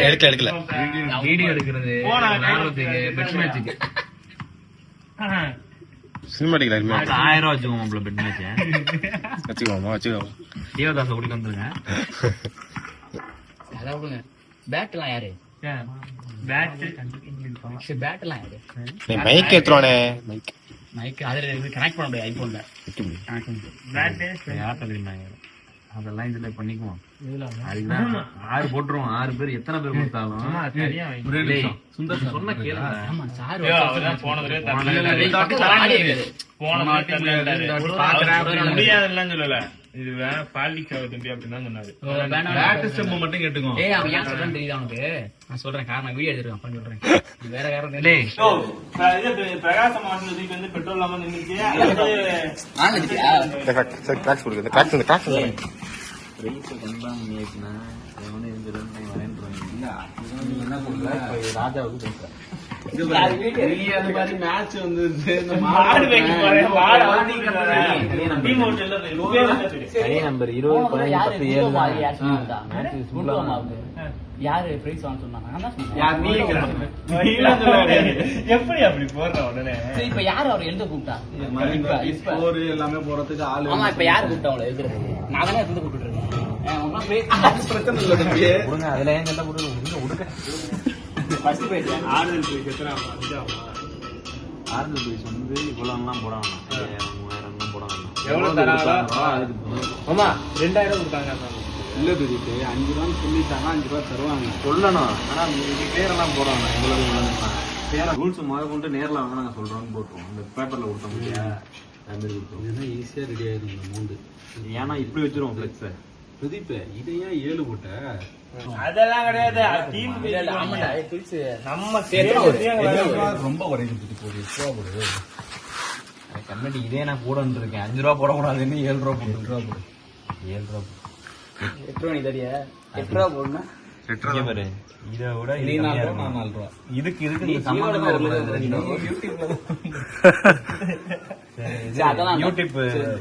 எடுக்கல எடுக்கல. வீடியோ எடுக்கிறது பெட் மேட்சுக்கு சினிமாட்டிக் லைன் ஆயிரம் ரூபா வச்சுக்கோங்க பெட் மேட்ச் வச்சுக்கோமா வச்சுக்கோமா. தேவதாச குடிக்க வந்துருங்க அதான் பேட்லாம் யாரு? பேட்லாம் யாரு? நீ மைக் ஏத்துறானே. மைக் மைக் அதுல கனெக்ட் பண்ண முடியாது ஐபோன்ல யார்கிட்ட தெரியுமாங்க அதெல்லாம் இதுல பண்ணிக்குவோம். ஆறு போட்டுருவோம். ஆறு பேர் எத்தனை பேர் கொடுத்தாலும். சுந்தர் சொன்ன முடியாதுன்னு சொல்லல. இது வேற பாலிக் தம்பி அப்படின்னு சொன்னாரு. மட்டும் கேட்டுக்கோ. நான் சொல்றேன் காரணம் வீடியோ எடுத்துருக்கேன் பண்ணி சொல்றேன். இது வேற காரணம் இல்லை. டேய் பிரகாச மாவட்டத்துக்கு வந்து பெட்ரோல் இல்லாம நின்றுச்சு ராஜாவுக்கு யாரு பிரைஸ் வாங்க சொன்னாங்க நான் தான் சொன்னேன். யார்? நீ எப்படி அப்படி போடுற உடனே? சரி, இப்ப யாரு அவர் எழுத கூப்பிட்டா? இப்ப- எல்லாமே போறதுக்கு ஆளு ஆமா இப்ப யாரு கூப்பிட்டா அவளை எழுதுறது நான் தானே எழுந்து கூப்பிட்டு இருக்கேன். praise- கொடுங்க அதுல ஏன் சண்டை prize ஆ? ஆறுதல் போய் எத்தனை ஆறுதல் பிரைஸ் வந்து இவ்வளவுலாம் போட வேணாம் ஐயாயிரம் மூவாயிரம் தான் போட வேணாம் எவ்வளவு தராங்களோ? அதுக்கு ஆமா ரெண்டாயிரம் கொடுத்தாங்க இல்ல பிரதீப் அஞ்சு ரூபா சொல்லிட்டாங்க அஞ்சு ரூபா தருவாங்க. சொல்லணும். ஆனா நீங்க பேரெல்லாம் போட வேணாம் இவ்வளவு இவ்வளவு பேர ரூல்ஸ் முத கொண்டு நேர்ல வாங்க நாங்க சொல்றோம்னு போட்டுருவோம். இந்த பேப்பர்ல கொடுத்தோம் இல்லையா? அது மாதிரி கொடுத்துருவோம் இதுதான் ஈஸியா ரெடி ஆயிடும் இந்த மூண்டு ஏன்னா இப்படி வச்சிருவோம் ஃபிளெக்ஸ பிரதீப் இதை ஏன் ஏழு போட்ட? அதெல்லாம் கிடையாது. டீம். நம்ம ரொம்ப ரூபா போடு கண்ணாடி இதே நான் கூட இருக்கேன். அஞ்சு ரூபா போடக்கூடாதுன்னு ஏழு ரூபா போட்டு எட்டு ரூபா போடு. ஏழு ரூபா போடு. எட்டு ரூபா நீ தரியா? எட்டு ரூபா போடணும். இதை விட இதுக்கு இதுக்கு நீ நீ சம்பந்தமே யூடியூப்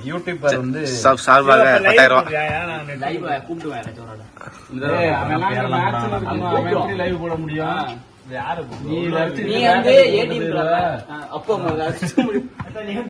யூடியூபர் வந்து சார்பாக பத்தாயிரம் ரூபா. கூப்பிட்டு வா யாராச்சும் ஒரு ஆளை. ஏய், அவன்லாம் இங்க பேரெல்லாம் match போட முடியும்? யாரு நீ நீ வந்து ஏடிஎம் அப்போ